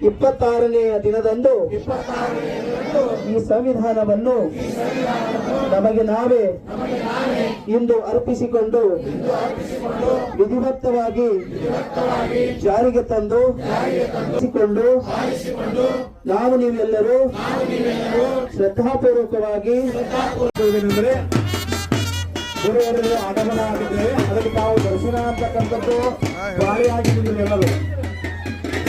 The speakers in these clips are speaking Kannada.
ಇಪ್ಪತ್ತಾರನೆಯ ದಿನದಂದು ಈ ಸಂವಿಧಾನವನ್ನು ನಮಗೆ ನಾವೇ ಇಂದು ಅರ್ಪಿಸಿಕೊಂಡು ವಿಧಿವತ್ತವಾಗಿ ಜಾರಿಗೆ ತಂದು ಕೊಂಡು ನಾವು ನೀವೆಲ್ಲರೂ ಶ್ರದ್ಧಾಪೂರ್ವಕವಾಗಿ ಗುರುವರೆಲ್ಲ ಆಗಮನ ಆಗಿದ್ದೇವೆ ಅದಕ್ಕೆ ತಾವು ದರ್ಶನ ಅಂತಕ್ಕಂಥದ್ದು ಬಾರಿಯಾಗಿ ನಿಲ್ಲಲು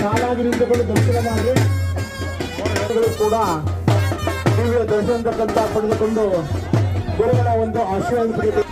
ಸಾಲಾಗಿ ನಿಂತುಕೊಂಡು ದರ್ಶನ ಮಾಡಿ ಕೂಡ ದಿವ್ಯ ದರ್ಶನ ಕಂತ ಪಡೆದುಕೊಂಡು ಗುರುಗಳ ಒಂದು ಆಶೀರ್ವಾದ ಪಡೆಯುತ್ತೆ